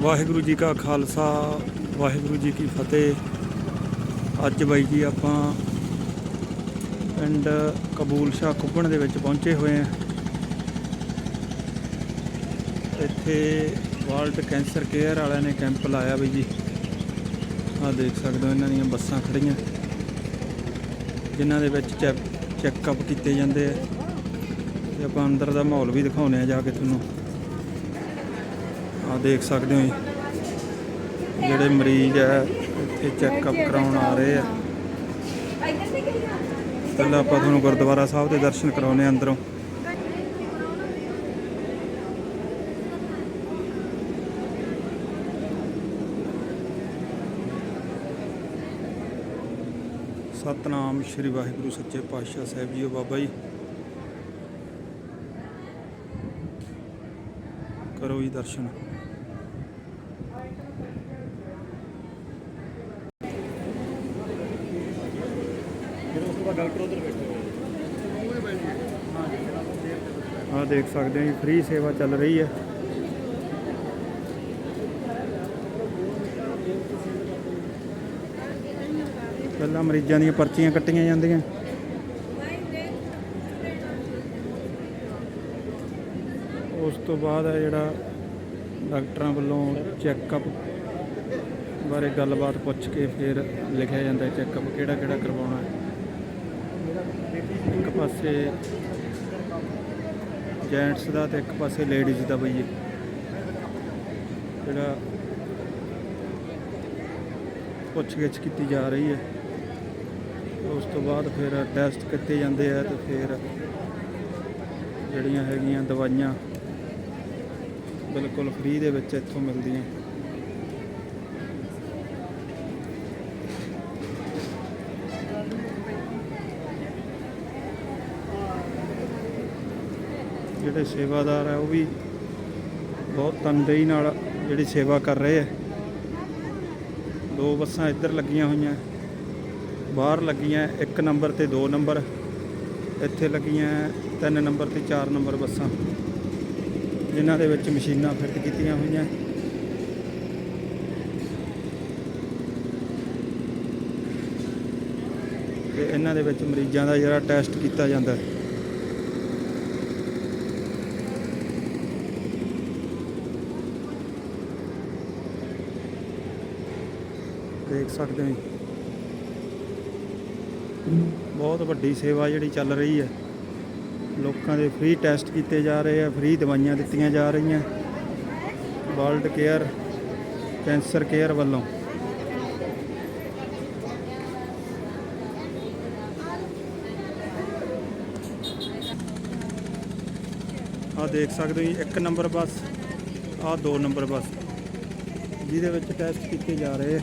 ਵਾਹਿਗੁਰੂ ਜੀ ਕਾ ਖਾਲਸਾ, ਵਾਹਿਗੁਰੂ ਜੀ ਕੀ ਫਤਿਹ। ਅੱਜ ਬਾਈ ਜੀ ਆਪਾਂ ਪਿੰਡ ਕਬੂਲ ਸ਼ਾਹ ਕੁੱਬਣ ਦੇ ਵਿੱਚ ਪਹੁੰਚੇ ਹੋਏ ਹਾਂ। ਇੱਥੇ ਵਰਲਡ ਕੈਂਸਰ ਕੇਅਰ ਵਾਲਿਆਂ ਨੇ ਕੈਂਪ ਲਾਇਆ ਬਈ ਜੀ। ਆਹ ਦੇਖ ਸਕਦੇ ਹੋ ਇਹਨਾਂ ਦੀਆਂ ਬੱਸਾਂ ਖੜੀਆਂ ਜਿਨ੍ਹਾਂ ਦੇ ਵਿੱਚ ਚੈੱਕਅਪ ਕੀਤੇ ਜਾਂਦੇ ਆ। ਤੇ ਆਪਾਂ ਅੰਦਰ ਦਾ ਮਾਹੌਲ ਵੀ ਦਿਖਾਉਂਦੇ ਆ ਜਾ ਕੇ ਤੁਹਾਨੂੰ। ਆ ਦੇਖ ਸਕਦੇ ਹੋ ਜੀ। ਜਿਹੜੇ ਮਰੀਜ਼ ਆ, ਇੱਥੇ ਚੈੱਕਅਪ ਕਰਾਉਣ ਆ ਰਹੇ ਆ। ਪਹਿਲਾਂ ਆਪਾਂ ਤੁਹਾਨੂੰ ਗੁਰਦੁਆਰਾ ਸਾਹਿਬ ਦੇ ਦਰਸ਼ਨ ਕਰਾਉਨੇ ਆ ਅੰਦਰੋਂ। ਸਤਨਾਮ ਸ਼੍ਰੀ ਵਾਹਿਗੁਰੂ ਸੱਚੇ ਪਾਤਸ਼ਾਹ ਸਾਹਿਬ ਜੀਓ ਬਾਬਾ ਜੀ। ਕਰੋ ਜੀ ਦਰਸ਼ਨ। ਆ ਦੇਖ ਸਕਦੇ ਹੋ ਫ੍ਰੀ ਸੇਵਾ ਚੱਲ ਰਹੀ ਹੈ। ਪਹਿਲਾਂ ਮਰੀਜ਼ਾਂ ਦੀਆਂ ਪਰਚੀਆਂ ਕੱਟੀਆਂ ਜਾਂਦੀਆਂ। ਉਸ ਤੋਂ ਬਾਅਦ ਹੈ ਜਿਹੜਾ ਡਾਕਟਰਾਂ ਵੱਲੋਂ ਚੈੱਕਅਪ ਬਾਰੇ ਗੱਲਬਾਤ ਪੁੱਛ ਕੇ ਫਿਰ ਲਿਖਿਆ ਜਾਂਦਾ ਚੈੱਕਅਪ ਕਿਹੜਾ ਕਿਹੜਾ ਕਰਵਾਉਣਾ ਹੈ। ਇੱਕ ਪਾਸੇ ਜੈਂਟਸ ਦਾ ਤੇ ਇੱਕ ਪਾਸੇ ਲੇਡੀਜ਼ ਦਾ ਬਈ ਜਿਹੜਾ ਪੁੱਛਗਿੱਛ ਕੀਤੀ ਜਾ ਰਹੀ ਹੈ। ਉਸ ਤੋਂ ਬਾਅਦ ਫਿਰ ਟੈਸਟ ਕੀਤੇ ਜਾਂਦੇ ਆ ਤੇ ਫਿਰ ਜਿਹੜੀਆਂ ਹੈਗੀਆਂ ਦਵਾਈਆਂ ਬਿਲਕੁਲ ਫ੍ਰੀ ਦੇ ਵਿੱਚ ਇੱਥੋਂ ਮਿਲਦੀਆਂ। ਜਿਹੜੇ ਸੇਵਾਦਾਰ ਆ, ਉਹ ਵੀ ਬਹੁਤ ਤਨਦੇਹੀ ਨਾਲ ਜਿਹੜੀ ਸੇਵਾ ਕਰ ਰਹੇ ਆ। ਦੋ ਬੱਸਾਂ ਇੱਧਰ ਲੱਗੀਆਂ ਹੋਈਆਂ, ਬਾਹਰ ਲੱਗੀਆਂ, ਇੱਕ ਨੰਬਰ ਤੇ ਦੋ ਨੰਬਰ, ਇੱਥੇ ਲੱਗੀਆਂ ਤਿੰਨ ਨੰਬਰ ਤੇ ਚਾਰ ਨੰਬਰ ਬੱਸਾਂ, ਜਿਨ੍ਹਾਂ ਦੇ ਵਿੱਚ ਮਸ਼ੀਨਾਂ ਫਿੱਟ ਕੀਤੀਆਂ ਹੋਈਆਂ। ਤੇ ਇਹਨਾਂ ਦੇ ਵਿੱਚ ਮਰੀਜ਼ਾਂ ਦਾ ਜਿਹੜਾ ਟੈਸਟ ਕੀਤਾ ਜਾਂਦਾ ਹੈ। ਦੇਖ ਸਕਦੇ ਹੋ ਜੀ। ਬਹੁਤ ਵੱਡੀ ਸੇਵਾ ਜਿਹੜੀ ਚੱਲ ਰਹੀ ਹੈ। ਲੋਕਾਂ ਦੇ ਫ੍ਰੀ ਟੈਸਟ ਕੀਤੇ ਜਾ ਰਹੇ ਆ ਫ੍ਰੀ ਦਵਾਈਆਂ ਦਿੱਤੀਆਂ ਜਾ ਰਹੀਆਂ। ਵਰਲਡ ਕੇਅਰ ਕੈਂਸਰ ਕੇਅਰ ਵੱਲੋਂ। ਆ ਦੇਖ ਸਕਦੇ ਹੋ ਜੀ, ਇੱਕ ਨੰਬਰ ਬੱਸ ਆ ਦੋ ਨੰਬਰ ਬੱਸ ਜਿਹਦੇ ਵਿੱਚ ਟੈਸਟ ਕੀਤੇ ਜਾ ਰਹੇ ਆ।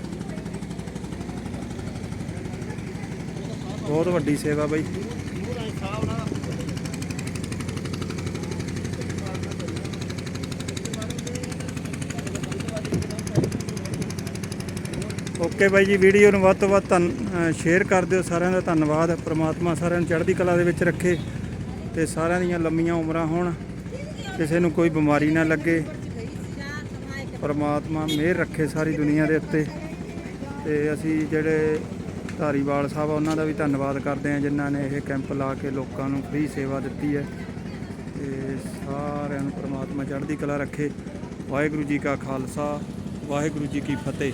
ਬਹੁਤ ਵੱਡੀ ਸੇਵਾ ਬਈ। ਓਕੇ ਬਾਈ ਜੀ, ਵੀਡੀਓ ਨੂੰ ਵੱਧ ਤੋਂ ਵੱਧ ਧੰਨ ਸ਼ੇਅਰ ਕਰ ਦਿਓ। ਸਾਰਿਆਂ ਦਾ ਧੰਨਵਾਦ। ਪ੍ਰਮਾਤਮਾ ਸਾਰਿਆਂ ਨੂੰ ਚੜ੍ਹਦੀ ਕਲਾ ਦੇ ਵਿੱਚ ਰੱਖੇ ਤੇ ਸਾਰਿਆਂ ਦੀਆਂ ਲੰਮੀਆਂ ਉਮਰਾਂ ਹੋਣ। ਕਿਸੇ ਨੂੰ ਕੋਈ ਬਿਮਾਰੀ ਨਾ ਲੱਗੇ। ਪਰਮਾਤਮਾ ਮਿਹਰ ਰੱਖੇ ਸਾਰੀ ਦੁਨੀਆ ਦੇ ਉੱਤੇ। ਤੇ ਅਸੀਂ ਜਿਹੜੇ ਧਾਰੀਵਾਲ ਸਾਹਿਬ, ਉਹਨਾਂ ਦਾ ਵੀ ਧੰਨਵਾਦ ਕਰਦੇ ਹਾਂ ਜਿਨ੍ਹਾਂ ਨੇ ਇਹ ਕੈਂਪ ਲਾ ਕੇ ਲੋਕਾਂ ਨੂੰ ਫ੍ਰੀ ਸੇਵਾ ਦਿੱਤੀ ਹੈ। ਤੇ ਸਾਰਿਆਂ ਨੂੰ ਪਰਮਾਤਮਾ ਚੜ੍ਹਦੀ ਕਲਾ ਰੱਖੇ। ਵਾਹਿਗੁਰੂ ਜੀ ਕਾ ਖਾਲਸਾ, ਵਾਹਿਗੁਰੂ ਜੀ ਕੀ ਫਤਿਹ।